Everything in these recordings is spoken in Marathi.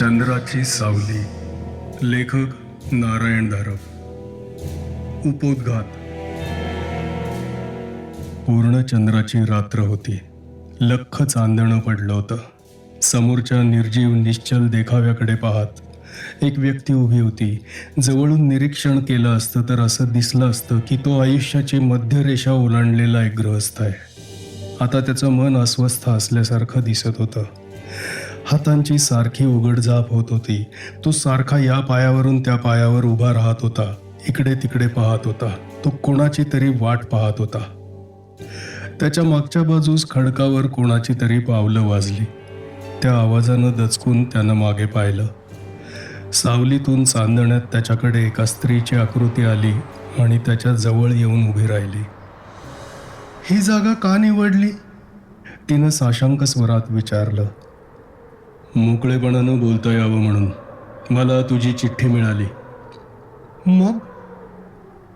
चंद्राची सावली. लेखक नारायण धारप उपोद्घात. पूर्ण चंद्राची रात्र होती. लख्ख चांदणं पडलं होतं. समोरच्या निर्जीव निश्चल देखाव्याकडे पाहत एक व्यक्ती उभी होती. जवळून निरीक्षण केलं असतं तर असं दिसलं असतं की तो आयुष्याची मध्यरेषा ओलांडलेला एक गृहस्थ आहे. आता त्याचं मन अस्वस्थ असल्यासारखं दिसत होतं. हातांची सारखी उघडझाप होत होती. तो सारखा या पायावरून त्या पायावर उभा राहत होता. इकडे तिकडे पाहत होता. तो कोणाची तरी वाट पाहत होता. त्याच्या मागच्या बाजूस खडकावर कोणाची तरी पावलं वाजली. त्या आवाजानं दचकून त्यानं मागे पाहिलं. सावलीतून चांदण्यात त्याच्याकडे एका स्त्रीची आकृती आली आणि त्याच्याजवळ येऊन उभी राहिली. ही जागा का निवडली? तिनं साशांक स्वरात विचारलं. मोकळेपणानं बोलता यावं म्हणून. मला तुझी चिठ्ठी मिळाली. मग?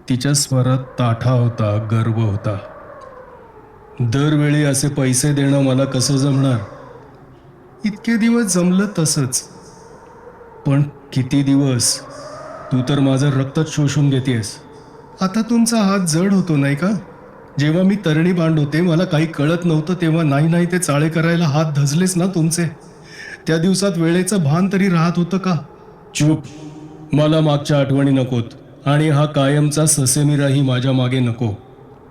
तिच्या स्वरात ताठा होता गर्व होता. दरवेळी असे पैसे देणं मला कसं जमणार? इतके दिवस जमलं तसंच. पण किती दिवस? तू तर माझं रक्तच शोषून घेतेस आता तुमचा हात जड होतो नाही का? जेव्हा मी तरणी बांड होते मला काही कळत नव्हतं तेव्हा नाही नाही ते चाळे करायला हात धजलेच ना तुमचे. त्या दिवसात वेळेचं भान तरी राहत होतं का? चूप. मला मागच्या आठवणी नकोत आणि हा कायमचा ससेमिराही माझ्या मागे नको.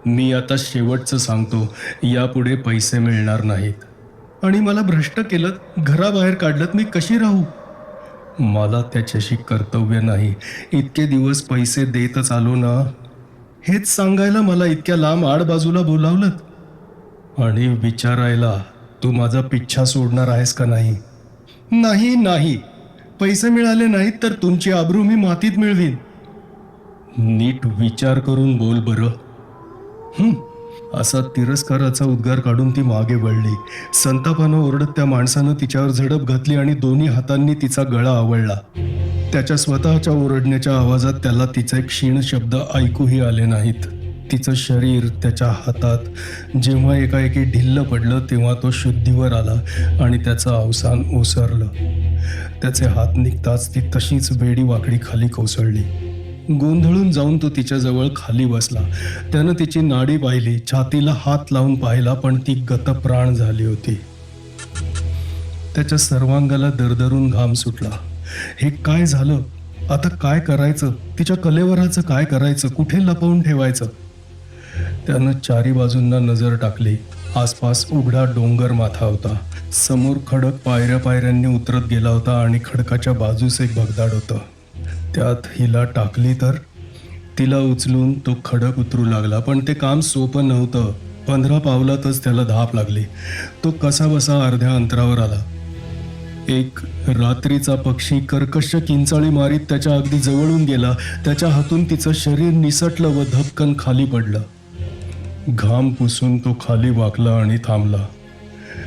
मी आता शेवटचं सांगतो यापुढे पैसे मिळणार नाहीत. आणि मला भ्रष्ट केलं घराबाहेर काढलं मी कशी राहू? मला त्याच्याशी कर्तव्य नाही. इतके दिवस पैसे देतच आलो ना? हेच सांगायला मला इतक्या लांब आड बाजूला बोलावलं आणि विचारायला तू माझा पिच्छा सोडणार आहेस का नाही? नाही नाही. पैसे मिळाले नाहीत तर तुमची आबरू मी मातीत मिळवीन. नीट विचार करून बोल बरं. असा तिरस्काराचा उद्गार काढून ती मागे वळली. संतापानं ओरडत त्या माणसानं तिच्यावर झडप घातली आणि दोन्ही हातांनी तिचा गळा आवळला. त्याच्या स्वतःच्या ओरडण्याच्या आवाजात त्याला तिचे क्षीण शब्द ऐकूही आले नाहीत. तिचं शरीर त्याच्या हातात जेव्हा एकाएकी ढिल्ल पडलं तेव्हा तो शुद्धीवर आला आणि त्याचं अवसान ओसरलं. त्याचे हात निघताच ती तशीच वेडी वाकडी खाली कोसळली. गोंधळून जाऊन तो तिच्याजवळ खाली बसला. त्यानं तिची नाडी पाहिली छातीला हात लावून पाहिला पण ती गतप्राण झाली होती. त्याच्या सर्वांगाला दरदरून घाम सुटला. हे काय झालं? आता काय करायचं? तिच्या कलेवराचं काय करायचं? कुठे लपवून ठेवायचं? त्यानं चारी बाजूंना नजर टाकली. आसपास उघडा डोंगर माथा होता. समोर खडक पायऱ्या पायऱ्यांनी उतरत गेला होता आणि खडकाच्या बाजूस एक भगदाड होतं. त्यात हिला टाकली तर? तिला उचलून तो खडक उतरू लागला पण ते काम सोपं नव्हतं. पंधरा पावलातच त्याला धाप लागली. तो कसा बसा अर्ध्या अंतरावर आला. एक रात्रीचा पक्षी कर्कश किंचाळी मारीत त्याच्या अगदी जवळून गेला. त्याच्या हातून तिचं शरीर निसटलं व धपकन खाली पडलं. घाम पुसून तो खाली वाकला आणि थांबला.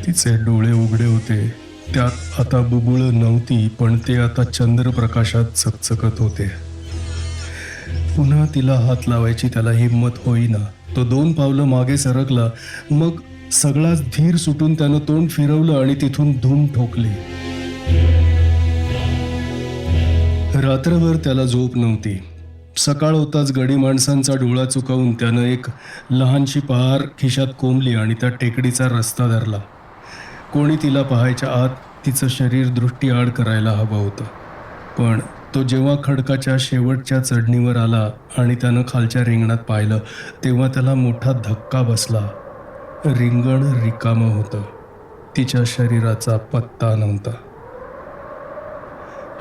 तिचे डोळे उघडे होते. त्यात आता बुबुळ नव्हती पण ते आता चंद्रप्रकाशात चकचकत होते. पुन्हा तिला हात लावायची त्याला हिंमत होईना. तो दोन पावलं मागे सरकला. मग सगळाच धीर सुटून त्यानं तोंड फिरवलं आणि तिथून धूम ठोकली. रात्रभर त्याला झोप नव्हती. सकाळ होताच गडी माणसांचा डोळा चुकवून त्यानं एक लहानशी पहार खिशात कोंबली आणि त्या टेकडीचा रस्ता धरला. कोणी तिला पाहायच्या आत तिचं शरीर दृष्टीआड करायला हवं होतं. पण तो जेव्हा खडकाच्या शेवटच्या चढणीवर आला आणि त्यानं खालच्या रिंगणात पाहिलं तेव्हा त्याला मोठा धक्का बसला. रिंगण रिकामं होतं. तिच्या शरीराचा पत्ता नव्हता.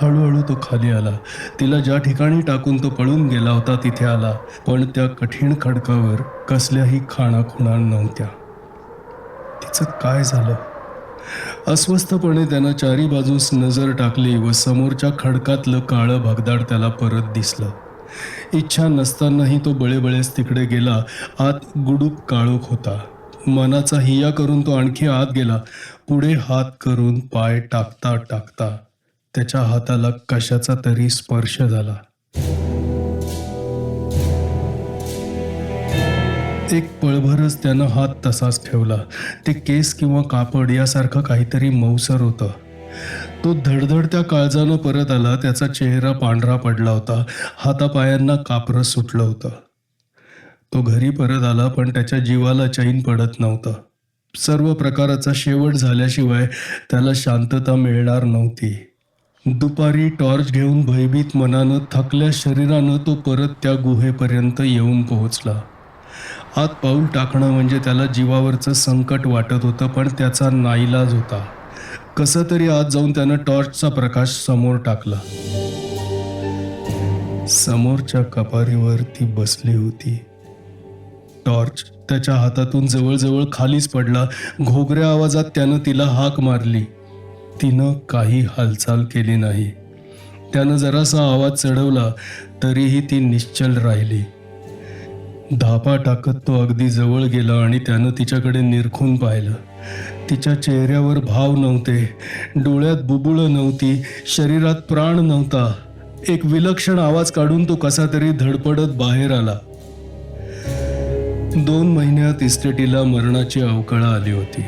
हळूहळू तो खाली आला. तिला ज्या ठिकाणी टाकून तो पळून गेला होता तिथे आला. पण त्या कठीण खडकावर कसल्याही खाणाखुणा नव्हत्या. तिचं काय झालं? अस्वस्थपणे त्यानं चारी बाजूस नजर टाकली व समोरच्या खडकातलं काळं भगदाड त्याला परत दिसलं. इच्छा नसतानाही तो बळेबळेच तिकडे गेला. आत गुडूप काळोख होता. मनाचा हिया करून तो आणखी आत गेला. पुढे हात करून पाय टाकता टाकता. त्याच्या हाताला कशाचा तरी स्पर्श झाला. एक पळभरच त्यानं हात तसाच ठेवला. ते केस किंवा कापड यासारखं काहीतरी मौसर होतं. तो धडधडत्या काळजानं परत आला त्याचा चेहरा पांढरा पडला होता. हातापायांना कापरं सुटलं होतं. तो घरी परत आला पण त्याच्या जीवाला चैन पडत नव्हतं. सर्व प्रकाराचा शेवट झाल्याशिवाय त्याला शांतता मिळणार नव्हती. दुपारी टॉर्च घेऊन भयभीत मनानं थकल्या शरीरानं तो परत त्या गुहेपर्यंत येऊन पोहोचला. आत पाऊल टाकणं म्हणजे त्याला जीवावरचं संकट वाटत होतं पण त्याचा नाईलाज होता. कसं तरी आत जाऊन त्यानं टॉर्चचा प्रकाश समोर टाकला. समोरच्या कपारीवर ती बसली होती. टॉर्च त्याच्या हातातून जवळजवळ खालीच पडला. घोगऱ्या आवाजात त्यानं तिला हाक मारली. तिनं काही हालचाल केली नाही. त्यानं जरासा आवाज चढवला तरीही ती निश्चल राहिली. धापा टाकत तो अगदी जवळ गेला आणि त्यानं तिच्याकडे निरखून पाहिलं. तिच्या चेहऱ्यावर भाव नव्हते डोळ्यात बुबुळं नव्हती शरीरात प्राण नव्हता. एक विलक्षण आवाज काढून तो कसा तरी धडपडत बाहेर आला. दोन महिन्यात इस्टेटीला मरणाची अवकळा आली होती.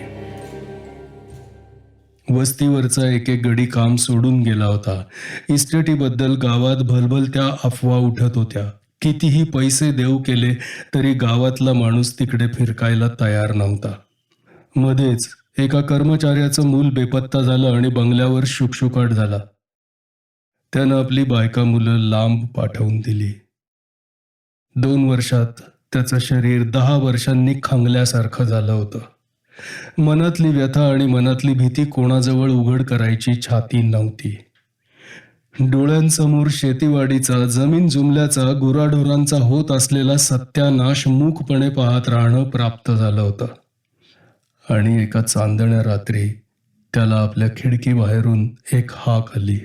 वस्तीवरचा एक एक गडी काम सोडून गेला होता. इस्टेटीबद्दल गावात भलभलत्या अफवा उठत होत्या. कितीही पैसे देऊ केले तरी गावातला माणूस तिकडे फिरकायला तयार नव्हता. मध्येच एका कर्मचाऱ्याचं मूल बेपत्ता झालं आणि बंगल्यावर शुकशुकाट झाला. त्यानं आपली बायका मुलं लांब पाठवून दिली. दोन वर्षात त्याचं शरीर दहा वर्षांनी खांगल्यासारखं झालं होतं. मनातली व्यथा आणि मनातली भीती कोणाजवळ उघड करायची छाती नव्हती. डोळ्यांसमोर शेतीवाडीचा जमीन जुमल्याचा गुराढोरांचा होत असलेला सत्यानाश मूकपणे पाहत राहणं प्राप्त झालं होतं. आणि एका चांदण्या रात्री त्याला आपल्या खिडकीबाहेरून एक हाक आली.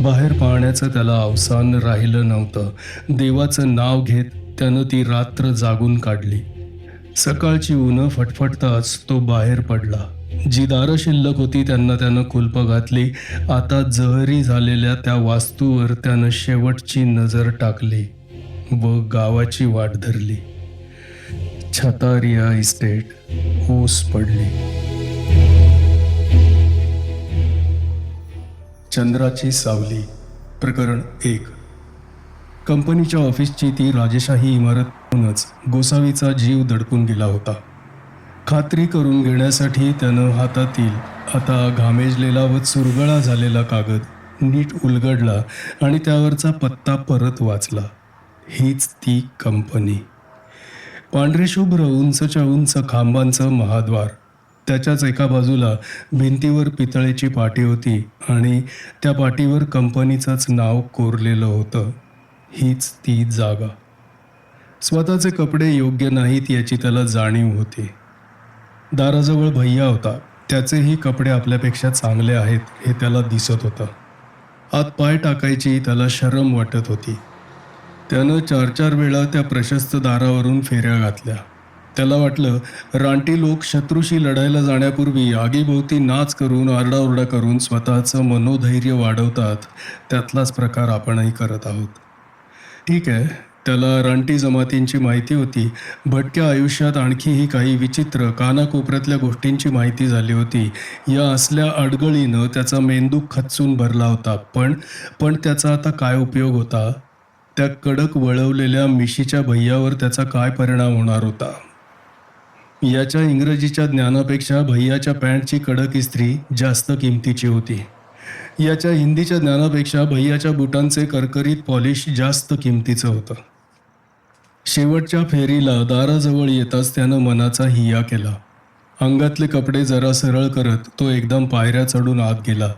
बाहेर पाहण्याचं त्याला अवसान राहिलं नव्हतं. देवाचं नाव घेत त्यानं ती रात्र जागून काढली. सकाळची ऊन फटफटताच तो बाहेर पडला. जी दारं शिल्लक होती त्यांना त्यानं कुलप घातली. आता जहरी झालेल्या त्या वास्तूवर त्यानं शेवटची नजर टाकली व गावाची वाट धरली. छतारिया इस्टेट ओस पडली. चंद्राची सावली प्रकरण एक. कंपनीच्या ऑफिसची ती राजेशाही इमारत पाहूनच गोसावीचा जीव दडपून गेला होता. खात्री करून घेण्यासाठी त्यानं हातातील आता घामेजलेला व चुरगळा झालेला कागद नीट उलगडला आणि त्यावरचा पत्ता परत वाचला. हीच ती कंपनी. पांढरेशुभ्र उंचच्या उंच खांबांचं महाद्वार. त्याच्याच एका बाजूला भिंतीवर पितळेची पाटी होती आणि त्या पाटीवर कंपनीचंच नाव कोरलेलं होतं. हीच ती जागा. स्वतःचे कपडे योग्य नाहीत याची त्याला जाणीव होती. दाराजवळ भैया होता. त्याचेही कपडे आपल्यापेक्षा चांगले आहेत हे त्याला दिसत होतं. आत पाय टाकायची त्याला शरम वाटत होती. त्यानं चार चार वेळा त्या प्रशस्त दारावरून फेऱ्या घातल्या. त्याला वाटलं रानटी लोक शत्रूशी लढायला जाण्यापूर्वी आगीभोवती नाच करून आरडाओरडा करून स्वतःचं मनोधैर्य वाढवतात. त्यातलाच प्रकार आपणही करत आहोत. ठीक आहे. त्याला रानटी जमातींची माहिती होती. भटक्या आयुष्यात आणखीही काही विचित्र कानाकोपऱ्यातल्या गोष्टींची माहिती झाली होती. या असल्या अडगळीनं त्याचा मेंदू खचून भरला होता. पण पण त्याचा आता काय उपयोग होता? त्या कडक वळवलेल्या मिशीच्या भैयावर त्याचा काय परिणाम होणार होता? याच्या इंग्रजीच्या ज्ञानापेक्षा भैयाच्या पॅन्टची कडक इस्त्री जास्त किमतीची होती. याच्या हिंदीच्या ज्ञानापेक्षा भैयाच्या बुटांचे करकरीत पॉलिश जास्त किमतीचं होतं. शेवटच्या फेरीला दाराजवळ येताच त्यानं मनाचा हिया केला. अंगातले कपडे जरा सरळ करत तो एकदम पायऱ्या चढून आत गेला.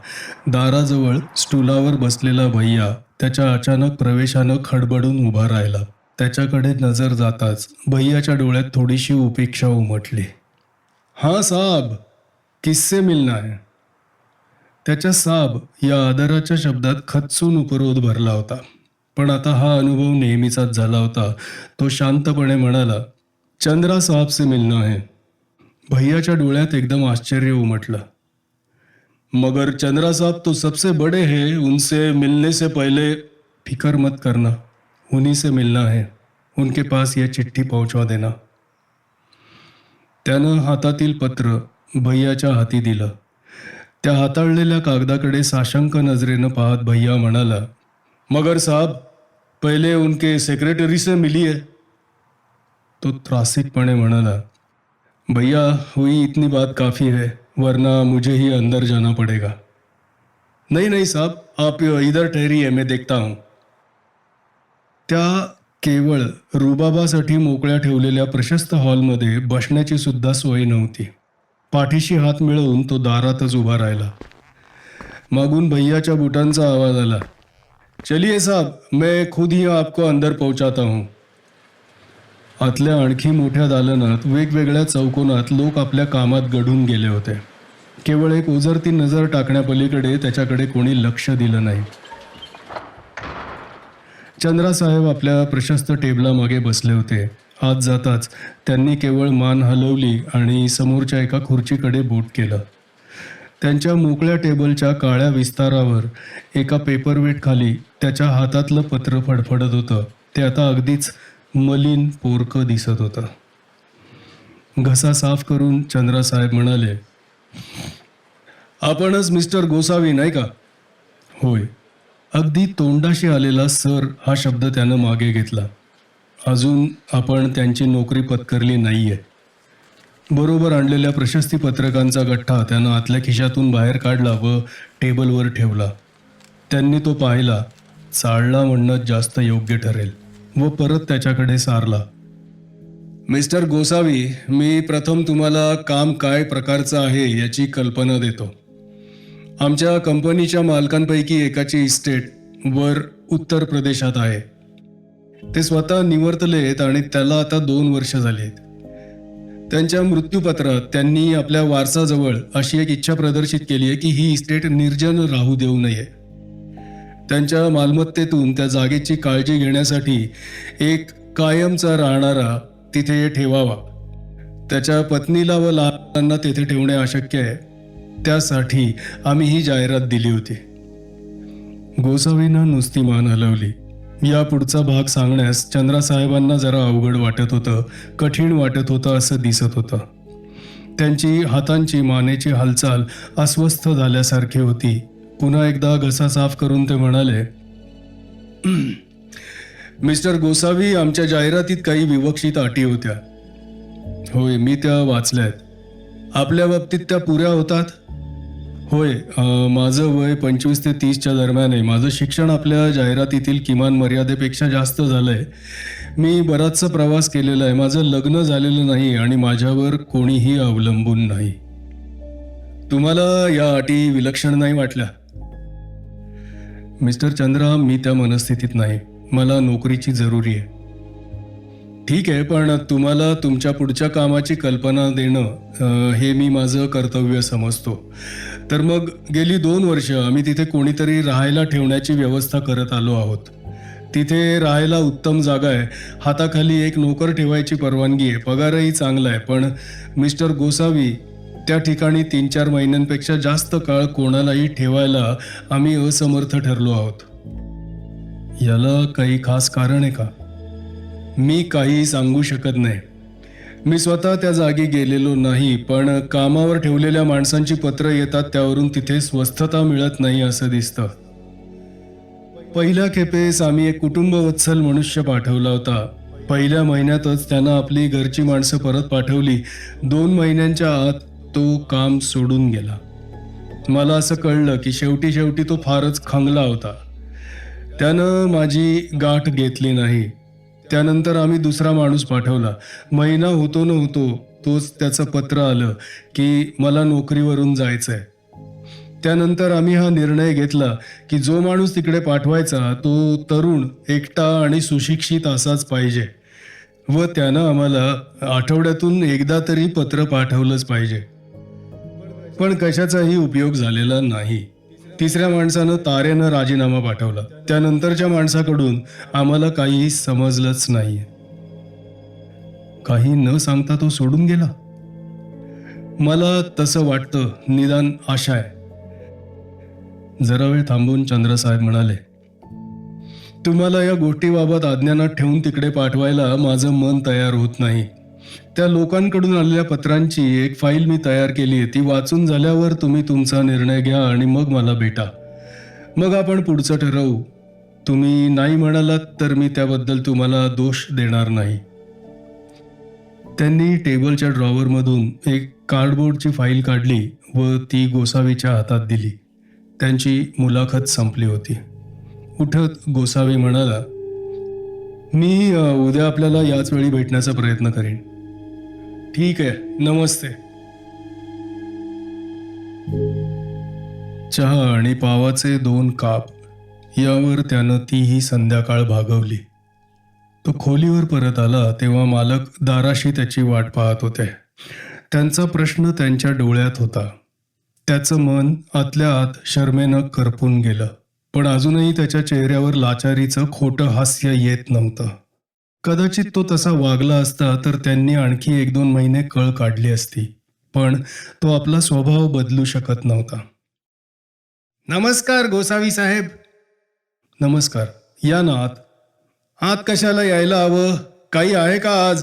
दाराजवळ स्टुलावर बसलेला भैया त्याच्या अचानक प्रवेशानं खडबडून उभा राहिला. त्याच्याकडे नजर जाताच भैयाच्या डोळ्यात थोडीशी उपेक्षा उमटली. हां साहब किस्से मिलना है. त्याच्या साब या आदराच्या शब्दात खचून उपरोध भरला होता. पण आता हा अनुभव नेहमीचाच झाला होता. तो शांतपणे म्हणाला चंद्रा साहब से मिलना है. भैयाच्या डोळ्यात एकदम आश्चर्य उमटलं. मगर चंद्रा साहब तो सबसे बड़े है उनसे मिलने से पहले फिकर मत करना उन्हीं से मिलना है उनके पास यह चिठ्ठी पहुंचवा देना. त्यानं हातातील पत्र भैयाच्या हाती दिलं. त्या हाताळलेल्या कागदाकडे साशंक नजरेनं पाहत भैया म्हणाला मगर साहब पहिले उनके सेक्रेटरी से है तो त्रासिकपणे म्हणाला भैया हुई इतनी बात काफ़ी है वरना मुझे ही अंदर जाना पड़ेगा. नहीं नहीं साहब आप इधर ठहरिए मैं देखता हूँ. त्या केवळ रुबाबासाठी मोकळ्या ठेवलेल्या प्रशस्त हॉलमध्ये बसण्याची सुद्धा सोय नव्हती. पाठीशी हात मिळवून तो दारातच उभा राहिला. मागून भैयाच्या बुटांचा आवाज आला चलिए साहब मैं खुद ही आपको अंदर पोहोचाता हूँ. आतल्या आणखी मोठ्या दालनात वेगवेगळ्या चौकोनात लोक आपल्या कामात गढून गेले होते. केवळ एक ओझरती नजर टाकण्यापलीकडे त्याच्याकडे कोणी लक्ष दिलं नाही. चंद्रासाहेब आपल्या प्रशस्त टेबलामागे बसले होते. आत जाताच त्यांनी केवळ मान हलवली आणि समोरच्या एका खुर्चीकडे बोट केलं. त्यांच्या मोकळ्या टेबलच्या काळ्या विस्तारावर एका पेपरवेट खाली त्याच्या हातातलं पत्र फडफडत होतं. ते आता अगदीच मलिन पोरकं दिसत होतं. घसा साफ करून चंद्रासाहेब म्हणाले आपणच मिस्टर गोसावी नाही का? होय. अगदी तोंडाशी आलेला सर हा शब्द त्यानं मागे घेतला. अजून आपण त्यांची नोकरी पत्करली नाही आहे बरोबर आणलेल्या प्रशस्ती पत्रकांचा गठ्ठा त्यानं आतल्या खिशातून बाहेर काढला व टेबलवर ठेवला. त्यांनी तो पाहिला चाळला म्हणणं जास्त योग्य ठरेल व परत त्याच्याकडे सारला. मिस्टर गोसावी मी प्रथम तुम्हाला काम काय प्रकारचं आहे याची कल्पना देतो. आमच्या कंपनीच्या मालकांपैकी एकाची इस्टेट वर उत्तर प्रदेशात आहे. ते स्वतः निवर्तलेत आणि त्याला आता दोन वर्ष झालीत त्यांच्या मृत्यूपत्रात त्यांनी आपल्या वारसाजवळ अशी एक इच्छा प्रदर्शित केली आहे की ही इस्टेट निर्जन राहू देऊ नये. त्यांच्या मालमत्तेतून त्या जागेची काळजी घेण्यासाठी एक कायमचा राहणारा तिथे ठेवावा. त्याच्या पत्नीला व लहानांना तेथे ठेवणे अशक्य आहे. त्यासाठी आम्ही ही जाहिरात दिली होती. गोसावीनं नुसती मान हलवली. या पुढचा भाग सांगण्यास चंद्रासाहेबांना जरा अवघड वाटत होतं कठीण वाटत होतं असं दिसत होतं. त्यांची हातांची मानेची हालचाल अस्वस्थ झाल्यासारखी होती. पुन्हा एकदा घसा साफ करून ते म्हणाले मिस्टर गोसावी आमच्या जाहिरातीत काही विवक्षित अटी होत्या. होय मी त्या वाचल्यात. आपल्या बाबतीत त्या पुऱ्या होतात? होय माझं वय पंचवीस ते तीसच्या दरम्यान आहे. माझं शिक्षण आपल्या जाहिरातीतील किमान मर्यादेपेक्षा जास्त झालं आहे मी बराचसा प्रवास केलेला आहे. माझं लग्न झालेलं नाही आणि माझ्यावर कोणीही अवलंबून नाही. तुम्हाला या अटी विलक्षण नाही वाटल्या? मिस्टर चंद्रा मी त्या मनस्थितीत नाही. मला नोकरीची जरुरी आहे. ठीक आहे पण तुम्हाला तुमच्या पुढच्या कामाची कल्पना देणं हे मी माझं कर्तव्य समजतो. तर मग गेली दोन वर्ष आम्ही तिथे कोणीतरी राहायला ठेवण्याची व्यवस्था करत आलो आहोत. तिथे राहायला उत्तम जागा आहे. हाताखाली एक नोकर ठेवायची परवानगी आहे. पगारही चांगला आहे पण मिस्टर गोसावी त्या ठिकाणी तीन चार महिन्यांपेक्षा जास्त काळ कोणालाही ठेवायला आम्ही असमर्थ ठरलो आहोत. याला काही खास कारण आहे का? मी काही सांगू शकत नाही. मी स्वतः त्या जागी गेलेलो नाही पण कामावर ठेवलेल्या माणसांची पत्र येतात त्यावरून तिथे स्वस्थता मिळत नाही असं दिसतं. पहिल्या खेपेस आम्ही एक कुटुंबवत्सल मनुष्य पाठवला होता. पहिल्या महिन्यातच त्यानं आपली घरची माणसं परत पाठवली. दोन महिन्यांच्या आत तो काम सोडून गेला. मला असं कळलं की शेवटी शेवटी तो फारच खंगला होता. त्यानं माझी गाठ घेतली नाही. त्यानंतर आम्ही दुसरा माणूस पाठवला. महिना होतो न होतो तोच त्याचं पत्र आलं की मला नोकरीवरून जायचं आहे त्यानंतर आम्ही हा निर्णय घेतला की जो माणूस तिकडे पाठवायचा तो तरुण एकटा आणि सुशिक्षित असाच पाहिजे. व त्यानं आम्हाला आठवड्यातून एकदा तरी पत्र पाठवलंच पाहिजे. पण कशाचाही उपयोग झालेला नाही. तिसऱ्या माणसानं तारेनं राजीनामा पाठवला. त्यानंतरच्या माणसाकडून आम्हाला काही समजलंच नाही काही न सांगता तो सोडून गेला. मला तसं वाटतं निदान आशा आहे. जरा वेळ थांबून चंद्रसाहेब म्हणाले तुम्हाला या गोष्टीबाबत अज्ञानात ठेवून तिकडे पाठवायला माझं मन तयार होत नाही. त्या लोकांकडून आलेल्या पत्रांची एक फाईल मी तयार केली आहे. ती वाचून झाल्यावर तुम्ही तुमचा निर्णय घ्या आणि मग मला भेटा. मग आपण पुढचं ठरवू. तुम्ही नाही म्हणालात तर मी त्याबद्दल तुम्हाला दोष देणार नाही. त्यांनी टेबलच्या ड्रॉवरमधून एक कार्डबोर्डची फाईल काढली व ती गोसावीच्या हातात दिली. त्यांची मुलाखत संपली होती. उठत गोसावी म्हणाला मी उद्या आपल्याला याच वेळी भेटण्याचा प्रयत्न करीन. ठीक आहे नमस्ते. चहा आणि पावाचे दोन काप यावर त्यानं तीही संध्याकाळ भागवली. तो खोलीवर परत आला तेव्हा मालक दाराशी त्याची वाट पाहत होते. त्यांचा प्रश्न त्यांच्या डोळ्यात होता. त्याचं मन आतल्या आत शर्मेनं करपून गेलं पण अजूनही त्याच्या चेहऱ्यावर लाचारीचं खोटं हास्य येत नव्हतं. कदाचित तो तसा वागला असता तर त्यांनी आणखी एक दोन महिने कळ काढली असती पण तो आपला स्वभाव बदलू शकत नव्हता. नमस्कार गोसावी साहेब. नमस्कार. या ना आत. आत कशाला यायला हवं? काही आहे का आज?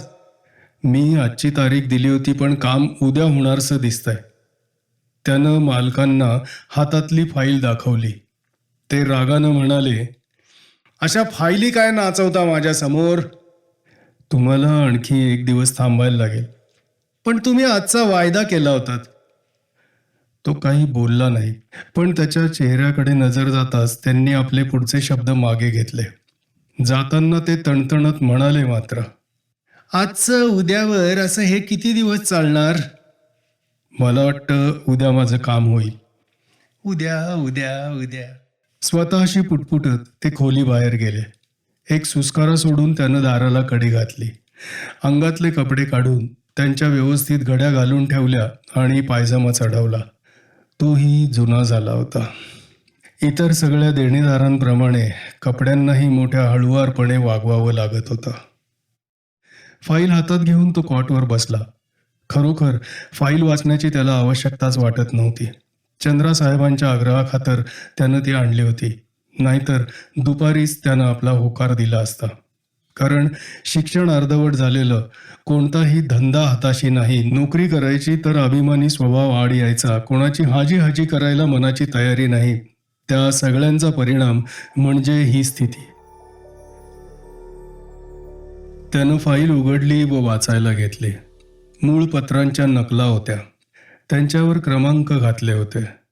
मी आजची तारीख दिली होती पण काम उद्या होणारसं दिसतंय. त्यानं मालकांना हातातली फाईल दाखवली. ते रागानं म्हणाले अशा फाईली काय नाचवता माझ्यासमोर? तुम्हाला आणखी एक दिवस थांबायला लागेल. पण तुम्ही आजचा वायदा केला होतात तो काही बोलला नाही. पण त्याच्या चेहऱ्याकडे नजर जाताच त्यांनी आपले पुढचे शब्द मागे घेतले. जाताना ते तणतणत म्हणाले मात्र आजचं उद्यावर असं हे किती दिवस चालणार? मला वाटतं उद्या माझं काम होईल. उद्या उद्या उद्या. स्वतःशी पुटपुटत ते खोली बाहेर गेले. एक सुस्कारा सोडून त्यानं दाराला कडी घातली. अंगातले कपडे काढून त्यांच्या व्यवस्थित घड्या घालून ठेवल्या आणि पायजमा चढवला तोही जुना झाला होता. इतर सगळ्या देणेदारांप्रमाणे कपड्यांनाही मोठ्या हळुवारपणे वागवावं लागत होतं. फाईल हातात घेऊन तो कॉटवर बसला. खरोखर फाईल वाचण्याची त्याला आवश्यकताच वाटत नव्हती. चंद्रा साहेबांच्या आग्रहाखातर त्यानं ती आणली होती. नाहीतर दुपारीच त्यानं आपला होकार दिला असता. कारण शिक्षण अर्धवट झालेलं कोणताही धंदा हाताशी नाही नोकरी करायची तर अभिमानी स्वभाव आड यायचा कोणाची हाजी हाजी करायला मनाची तयारी नाही. त्या सगळ्यांचा परिणाम म्हणजे ही स्थिती. त्यानं फाईल उघडली व वाचायला घेतली. मूळ पत्रांच्या नकला होत्या. त्यांच्यावर क्रमांक घातले होते.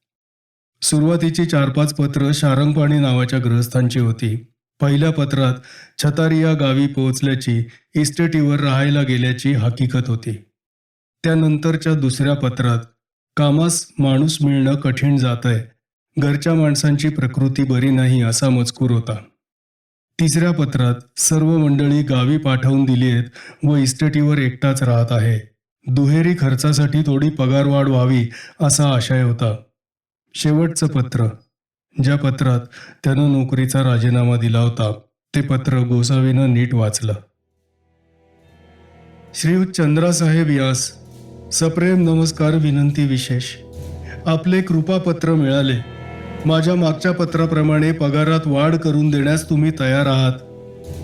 सुरुवातीची चार पाच पत्र शारंगपाणी नावाच्या ग्रहस्थांची होती. पहिल्या पत्रात छतारी या गावी पोहोचल्याची इस्टेटीवर राहायला गेल्याची हकीकत होती. त्यानंतरच्या दुसऱ्या पत्रात कामास माणूस मिळणं कठीण जात आहे घरच्या माणसांची प्रकृती बरी नाही असा मजकूर होता. तिसऱ्या पत्रात सर्व मंडळी गावी पाठवून दिली आहेत व इस्टेटीवर एकटाच राहत आहे. दुहेरी खर्चासाठी थोडी पगारवाढ व्हावी असा आशय होता. शेवटचं पत्र. ज्या पत्रात त्यानं नोकरीचा राजीनामा दिला होता ते पत्र गोसावीनं नीट वाचलं. श्रीयुत चंद्रासाहेब यास सप्रेम नमस्कार विनंती विशेष. आपले कृपापत्र मिळाले. माझ्या मागच्या पत्राप्रमाणे पगारात वाढ करून देण्यास तुम्ही तयार आहात.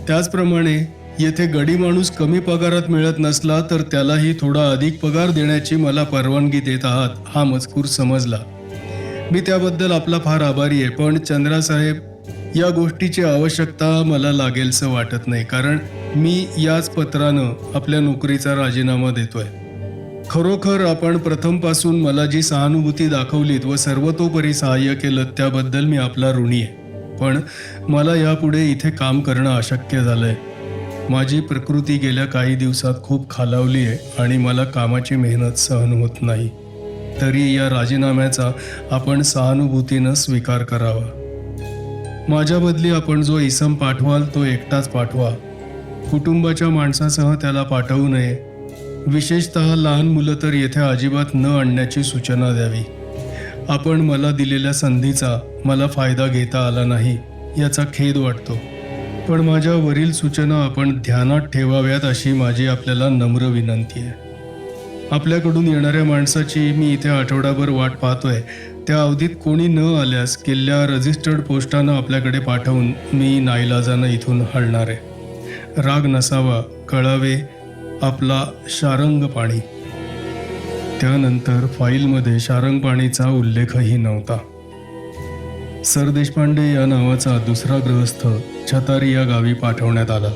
त्याचप्रमाणे येथे गडी माणूस कमी पगारात मिळत नसला तर त्यालाही थोडा अधिक पगार देण्याची मला परवानगी देत आहात हा मजकूर समजला. मी त्याबद्दल आपला फार आभारी आहे पण चंद्रासाहेब या गोष्टीची आवश्यकता मला लागेलसं वाटत नाही कारण मी याच पत्रानं आपल्या नोकरीचा राजीनामा देतोय. खरोखर आपण प्रथमपासून मला जी सहानुभूती दाखवलीत व सर्वतोपरी सहाय्य केलं त्याबद्दल मी आपला ऋणी आहे. पण मला यापुढे इथे काम करणं अशक्य झालंय. माझी प्रकृती गेल्या काही दिवसात खूप खालावली आहे आणि मला कामाची मेहनत सहन होत नाही. तरी या राजीनाम्याचा आपण सहानुभूतीनं स्वीकार करावा. माझ्या बदली आपण जो इसम पाठवाल तो एकटाच पाठवा. कुटुंबाच्या माणसासह त्याला पाठवू नये. विशेषतः लहान मुलं तर येथे अजिबात न आणण्याची सूचना द्यावी. आपण मला दिलेल्या संधीचा मला फायदा घेता आला नाही याचा खेद वाटतो. पण माझ्या वरील सूचना आपण ध्यानात ठेवाव्यात अशी माझी आपल्याला नम्र विनंती आहे. आपल्याकडून येणाऱ्या माणसाची मी इथे आठवडाभर वाट पाहतोय. त्या अवधीत कोणी न आल्यास किल्ल्या रजिस्टर्ड पोस्टानं आपल्याकडे पाठवून मी नाईलाजानं इथून हलणार आहे. राग नसावा कळावे आपला शारंग पाणी. त्यानंतर फाईलमध्ये शारंग पाणीचा उल्लेखही नव्हता. सर देशपांडे या नावाचा दुसरा गृहस्थ छतारी या गावी पाठवण्यात आला.